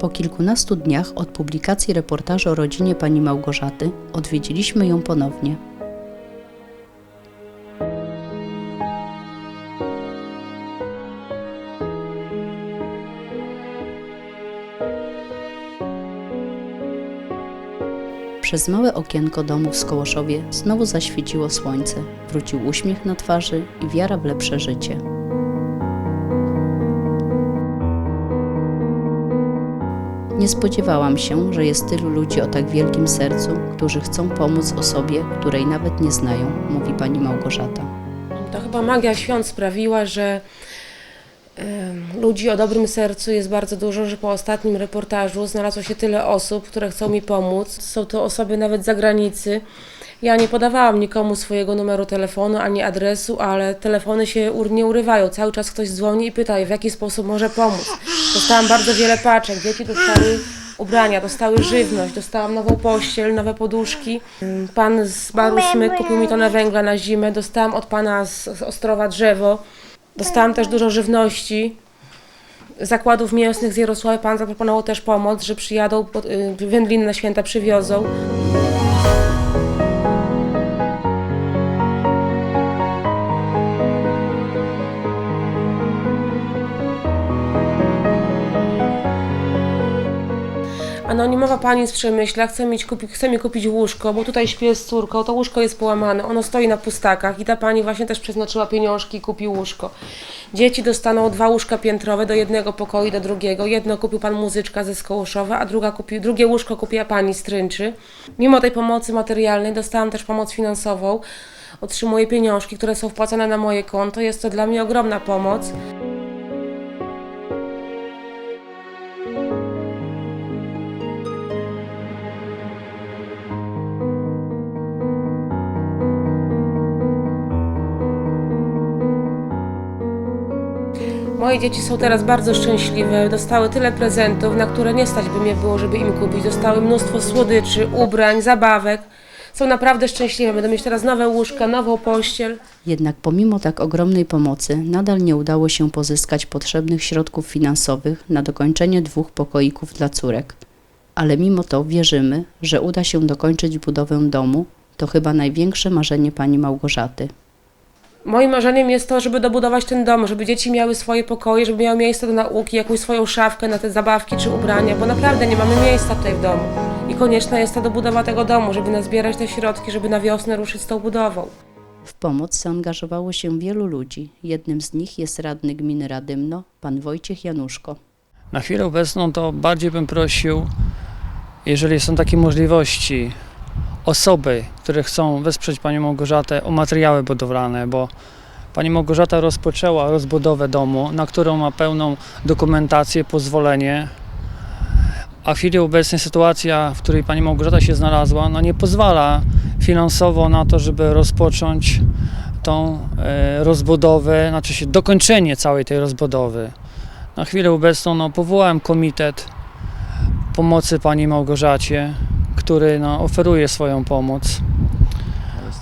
Po kilkunastu dniach od publikacji reportażu o rodzinie pani Małgorzaty odwiedziliśmy ją ponownie. Przez małe okienko domu w Skołoszowie znowu zaświeciło słońce, wrócił uśmiech na twarzy i wiara w lepsze życie. Nie spodziewałam się, że jest tylu ludzi o tak wielkim sercu, którzy chcą pomóc osobie, której nawet nie znają, mówi pani Małgorzata. To chyba magia świąt sprawiła, że ludzi o dobrym sercu jest bardzo dużo, że po ostatnim reportażu znalazło się tyle osób, które chcą mi pomóc. Są to osoby nawet z zagranicy. Ja nie podawałam nikomu swojego numeru telefonu ani adresu, ale telefony się nie urywają. Cały czas ktoś dzwoni i pyta, w jaki sposób może pomóc. Dostałam bardzo wiele paczek. Dzieci dostały ubrania, dostały żywność, dostałam nową pościel, nowe poduszki. Pan z baru Smyk kupił mi tonę węgla na zimę. Dostałam od pana z Ostrowa drzewo. Dostałam też dużo żywności. Zakładów mięsnych z Jarosławy pan zaproponował też pomoc, że przyjadą, y, wędliny na święta przywiozą. Pani z Przemyśla chce, mieć, kupi, chce mi kupić łóżko, bo tutaj śpię z córką, to łóżko jest połamane, ono stoi na pustakach i ta pani właśnie też przeznaczyła pieniążki i kupi łóżko. Dzieci dostaną dwa łóżka piętrowe do jednego pokoju do drugiego. Jedno kupił pan muzyczka ze Skołoszowa, a druga kupi, drugie łóżko kupiła pani z Trynczy. Mimo tej pomocy materialnej dostałam też pomoc finansową. Otrzymuję pieniążki, które są wpłacane na moje konto. Jest to dla mnie ogromna pomoc. Moje dzieci są teraz bardzo szczęśliwe. Dostały tyle prezentów, na które nie stać by mnie było, żeby im kupić. Dostały mnóstwo słodyczy, ubrań, zabawek. Są naprawdę szczęśliwe. Będą mieć teraz nowe łóżka, nową pościel. Jednak pomimo tak ogromnej pomocy, nadal nie udało się pozyskać potrzebnych środków finansowych na dokończenie dwóch pokoików dla córek. Ale mimo to wierzymy, że uda się dokończyć budowę domu. To chyba największe marzenie pani Małgorzaty. Moim marzeniem jest to, żeby dobudować ten dom, żeby dzieci miały swoje pokoje, żeby miały miejsce do nauki, jakąś swoją szafkę na te zabawki czy ubrania, bo naprawdę nie mamy miejsca tutaj w domu. I konieczna jest ta dobudowa tego domu, żeby nazbierać te środki, żeby na wiosnę ruszyć z tą budową. W pomoc zaangażowało się wielu ludzi. Jednym z nich jest radny gminy Radymno, pan Wojciech Januszko. Na chwilę obecną to bardziej bym prosił, jeżeli są takie możliwości, osoby, które chcą wesprzeć Panią Małgorzatę o materiały budowlane, bo Pani Małgorzata rozpoczęła rozbudowę domu, na którą ma pełną dokumentację, pozwolenie, a w chwili obecnej sytuacja, w której Pani Małgorzata się znalazła, no nie pozwala finansowo na to, żeby rozpocząć tą e, rozbudowę, znaczy się dokończenie całej tej rozbudowy. Na chwilę obecną no, powołałem komitet pomocy pani Małgorzacie, który no, oferuje swoją pomoc.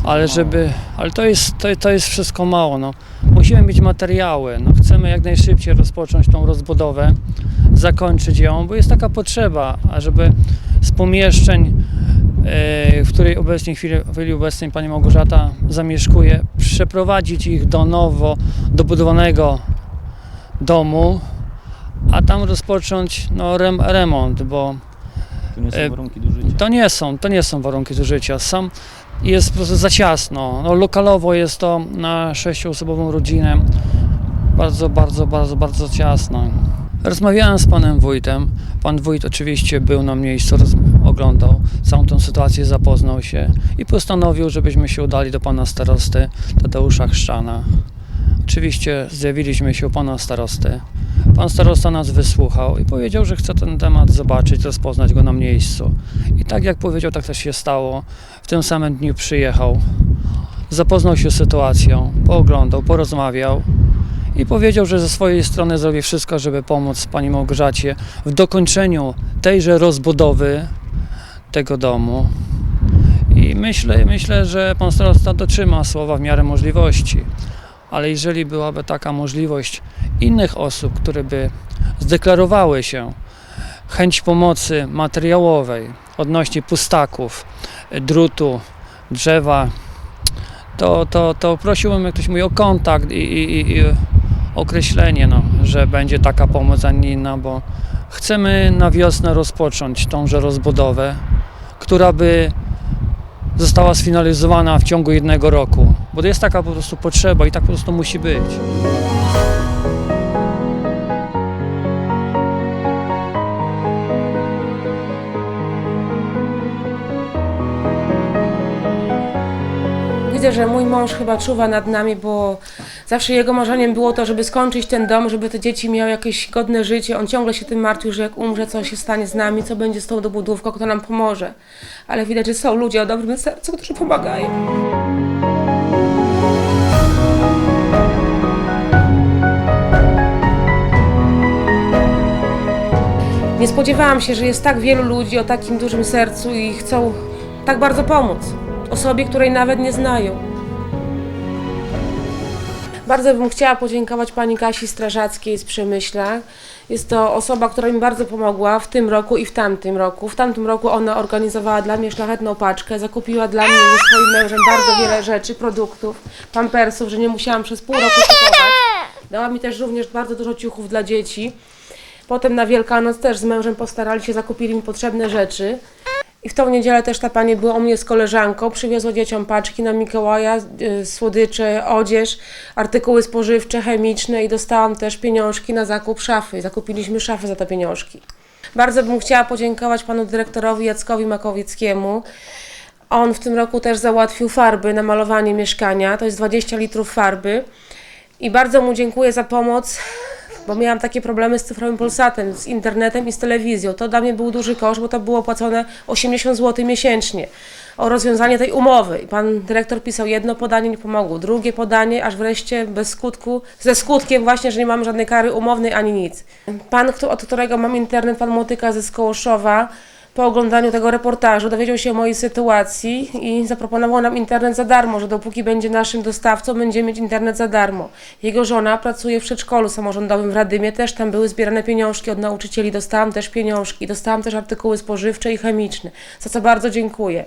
Ale żeby, ale to jest, to, to jest wszystko mało. No. Musimy mieć materiały. No, chcemy jak najszybciej rozpocząć tą rozbudowę, zakończyć ją, bo jest taka potrzeba, ażeby z pomieszczeń, e, w której obecnie chwili, chwili obecnej pani Małgorzata zamieszkuje, przeprowadzić ich do nowo dobudowanego domu, a tam rozpocząć no, rem, remont, bo To nie są E, warunki do życia. to nie są, to nie są warunki do życia. Sam jest po prostu za ciasno. No, lokalowo jest to na sześcioosobową rodzinę bardzo, bardzo, bardzo, bardzo ciasno. Rozmawiałem z panem wójtem. Pan wójt oczywiście był na miejscu, oglądał całą tę sytuację, zapoznał się i postanowił, żebyśmy się udali do pana starosty Tadeusza Chrzczana. Oczywiście zjawiliśmy się u pana starosty. Pan starosta nas wysłuchał i powiedział, że chce ten temat zobaczyć, rozpoznać go na miejscu. I tak jak powiedział, tak też się stało. W tym samym dniu przyjechał, zapoznał się z sytuacją, pooglądał, porozmawiał i powiedział, że ze swojej strony zrobi wszystko, żeby pomóc pani Małgorzacie w dokończeniu tejże rozbudowy tego domu. I myślę, myślę, że pan starosta dotrzyma słowa w miarę możliwości. Ale jeżeli byłaby taka możliwość innych osób, które by zdeklarowały się chęć pomocy materiałowej odnośnie pustaków, drutu, drzewa, to, to, to prosiłbym, jak ktoś mówi, o kontakt i, i, i- określenie, no, że będzie taka pomoc, a nie inna, bo chcemy na wiosnę rozpocząć tąże rozbudowę, która by została sfinalizowana w ciągu jednego roku, bo jest taka po prostu potrzeba i tak po prostu musi być. Widzę, że mój mąż chyba czuwa nad nami, bo zawsze jego marzeniem było to, żeby skończyć ten dom, żeby te dzieci miały jakieś godne życie. On ciągle się tym martwił, że jak umrze, co się stanie z nami, co będzie z tą dobudówką, kto nam pomoże. Ale widać, że są ludzie o dobrym sercu, którzy pomagają. Nie spodziewałam się, że jest tak wielu ludzi o takim dużym sercu i chcą tak bardzo pomóc osobie, której nawet nie znają. Bardzo bym chciała podziękować pani Kasi Strażackiej z Przemyśla. Jest to osoba, która mi bardzo pomogła w tym roku i w tamtym roku. W tamtym roku ona organizowała dla mnie szlachetną paczkę, zakupiła dla mnie ze swoim mężem bardzo wiele rzeczy, produktów, pampersów, że nie musiałam przez pół roku kupować. Dała mi też również bardzo dużo ciuchów dla dzieci. Potem na Wielkanoc też z mężem postarali się, zakupili mi potrzebne rzeczy. I w tą niedzielę też ta pani była u mnie z koleżanką, przywiozła dzieciom paczki na Mikołaja, y, słodycze, odzież, artykuły spożywcze, chemiczne i dostałam też pieniążki na zakup szafy. Zakupiliśmy szafy za te pieniążki. Bardzo bym chciała podziękować panu dyrektorowi Jackowi Makowieckiemu. On w tym roku też załatwił farby na malowanie mieszkania, to jest 20 litrów farby. I bardzo mu dziękuję za pomoc, bo miałam takie problemy z cyfrowym Polsatem, z internetem i z telewizją. To dla mnie był duży koszt, bo to było płacone 80 zł miesięcznie. O rozwiązanie tej umowy. I pan dyrektor pisał jedno podanie, nie pomogło, drugie podanie, aż wreszcie bez skutku, ze skutkiem właśnie, że nie mamy żadnej kary umownej ani nic. Pan, od którego mam internet, pan Motyka ze Skołoszowa, po oglądaniu tego reportażu dowiedział się o mojej sytuacji i zaproponował nam internet za darmo, że dopóki będzie naszym dostawcą, będziemy mieć internet za darmo. Jego żona pracuje w przedszkolu samorządowym w Radymie, też tam były zbierane pieniążki od nauczycieli, dostałam też pieniążki, dostałam też artykuły spożywcze i chemiczne, za co bardzo dziękuję.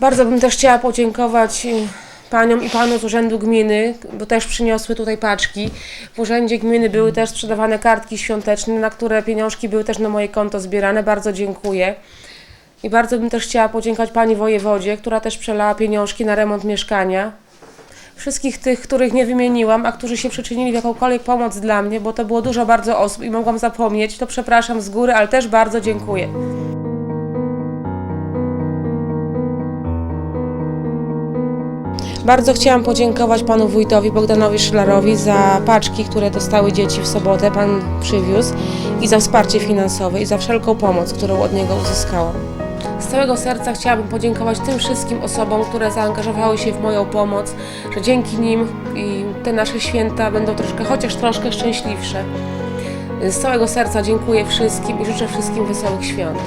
Bardzo bym też chciała podziękować y, paniom i panu z Urzędu Gminy, bo też przyniosły tutaj paczki. W Urzędzie Gminy były też sprzedawane kartki świąteczne, na które pieniążki były też na moje konto zbierane. Bardzo dziękuję. I bardzo bym też chciała podziękować pani wojewodzie, która też przelała pieniążki na remont mieszkania. Wszystkich tych, których nie wymieniłam, a którzy się przyczynili w jakąkolwiek pomoc dla mnie, bo to było dużo bardzo osób i mogłam zapomnieć, to przepraszam z góry, ale też bardzo dziękuję. Bardzo chciałam podziękować panu wójtowi Bogdanowi Szlarowi za paczki, które dostały dzieci w sobotę, pan przywiózł i za wsparcie finansowe i za wszelką pomoc, którą od niego uzyskałam. Z całego serca chciałabym podziękować tym wszystkim osobom, które zaangażowały się w moją pomoc, że dzięki nim te nasze święta będą troszkę, chociaż troszkę szczęśliwsze. Z całego serca dziękuję wszystkim i życzę wszystkim wesołych świąt.